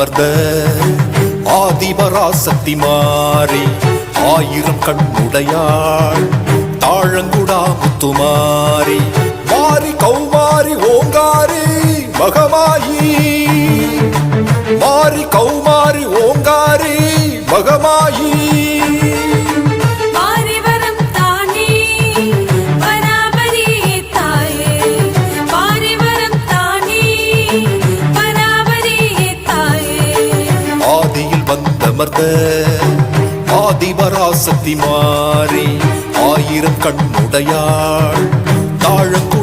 அமர்ந்த ஆதிபராசக்தி மாறி ஆயிரம் கண்ணுடையாள் தாழங்குடா முத்துமாரி மாறி கௌமாரி ஓங்காரி மகமாயி. மாறி கௌமாரி ஓங்காரி வந்தமர்ந்த ஆதிபராசக்தி மாறி ஆயிரம் கண்ணுடையாள் தாழங்குடா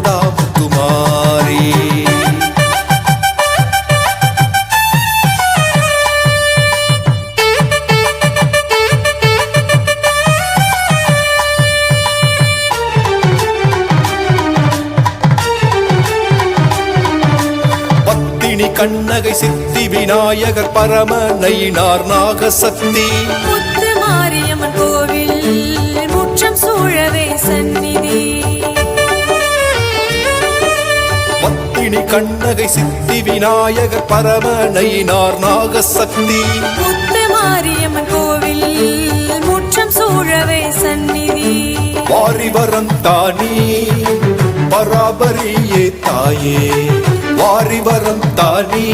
கண்ணகை சித்தி விநாயகர் பரம நயினார் நாகசக்தி மாரியம்மன் கோவில் முற்றம் சூழவே சந்நிதி. பத்தினி கண்ணகை சித்தி விநாயகர் பரம நயினார் நாகசக்தி மாரியம்மன் கோவில் முற்றம் சூழவே சந்நிதி. வாரிவரம் தானி பராபரியே தாயே. வாரிவரம் தானே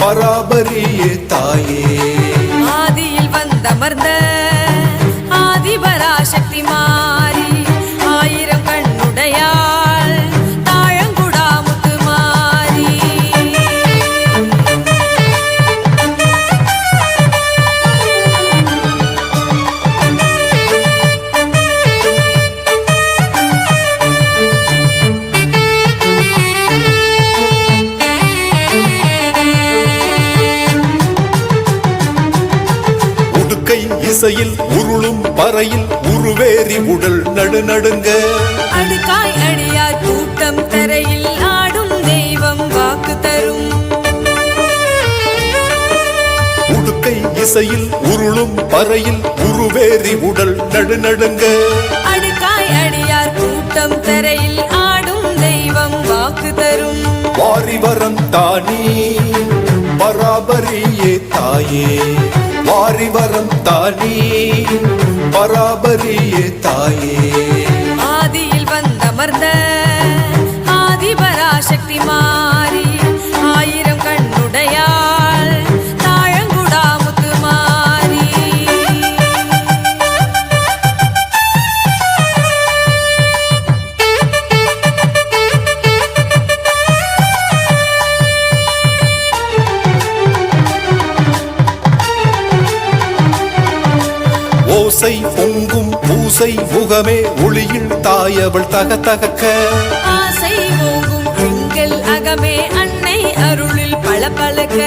பராபரியே தாயே. இசையில் உருளும் பறையில் உருவேறி உடல் நடுநடுங்க அடுக்காய் அடியார் கூட்டம் தரையில் ஆடும் தெய்வம் வாக்கு தரும். உடுக்கை இசையில் உருளும் பறையில் உருவேறி உடல் நடுநடுங்க அடுக்காய் அடியார் கூட்டம் தரையில் ஆடும் தெய்வம் வாக்கு தரும். வாரிவரம் தானி பராபரியே தாயே. மாறி வாரிவரம் தானே. பராபரியே தாயே. ஆதியில் வந்தமர்ந்த ஆதிபராசக்தி மாறி ஓசை பொங்கும் பூசை முகமே ஒளியில் தாயவள் தக தகக்க ஆசை ஓங்கும் எங்கள் அகமே அன்னை அருளில் பளபளக்க.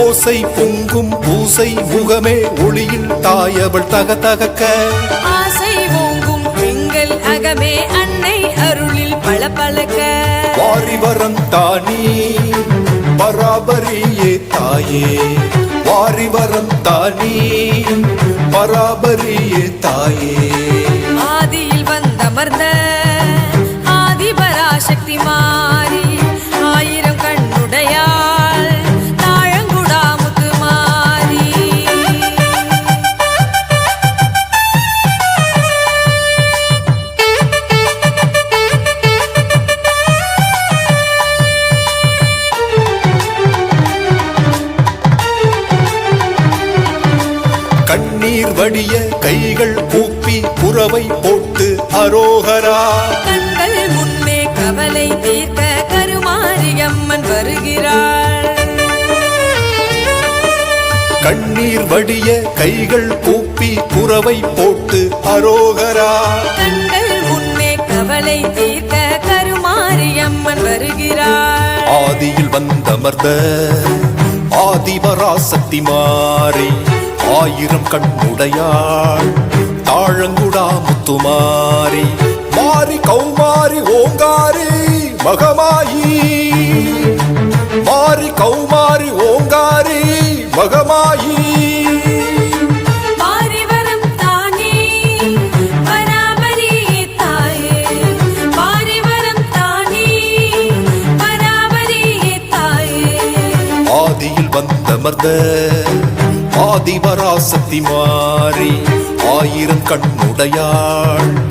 ஓசை பொங்கும் பூசை முகமே ஒளியில் தாயவள் தக தகக்க ஆசை ஓங்கும் எங்கள் அகமே அன்னை அருளில் பளபளக்க. வாரிவரம் தானி பராபரியே தாயே. வாரிவரம் தானி. பராபரியே தாயே. ஆதியில் வந்தமர்ந்த கண்ணீர் வடிய கைகள் கூப்பி புறவை போட்டு அரோகரா. கண்கள் முன்னே கவலை தீர்க்க கருமாரியம்மன் வருகிறாள். கண்ணீர் வடிய கைகள் கூப்பி புறவை போட்டு அரோகரா. கண்கள் முன்னே கவலை தீர்க்க கருமாரியம்மன் வருகிறாள். ஆதியில் வந்தமர்ந்த ஆதிபராசக்தி மாறி ஆயிரம் கண்ணுடையாள் தாழங்குடா முத்துமாரி. மாறி கௌமாரி ஓங்காரி மகமாயி. மாறி கௌமாரி ஓங்காரி மகமாயி. பாரிவரம் ஆதிபராசக்தி மாறி ஆயிரம் கண்ணுடையாள்.